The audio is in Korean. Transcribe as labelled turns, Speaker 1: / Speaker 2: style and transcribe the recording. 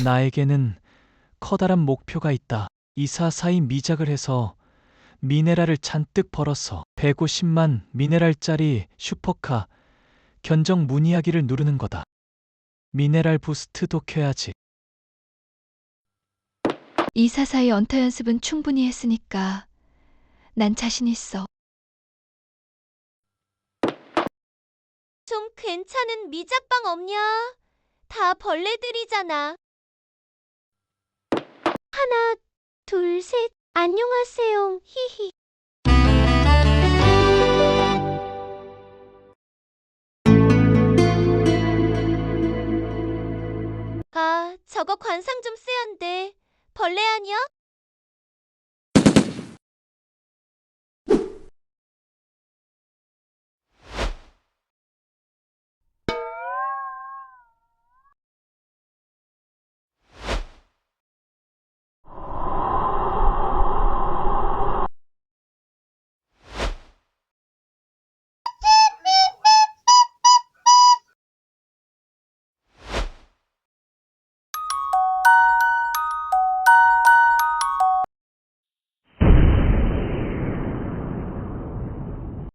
Speaker 1: 나에게는 커다란 목표가 있다. 이사사이 미작을 해서 미네랄을 잔뜩 벌어서 150만 미네랄짜리 슈퍼카 견적 문의하기를 누르는 거다. 미네랄 부스트도 켜야지.
Speaker 2: 이사사의 언터 연습은 충분히 했으니까 난 자신 있어.
Speaker 3: 좀 괜찮은 미작방 없냐? 다 벌레들이잖아. 하나, 둘, 셋. 안녕하세요. 히히. 아, 저거 관상 좀 쓰얀데. 벌레 아니야?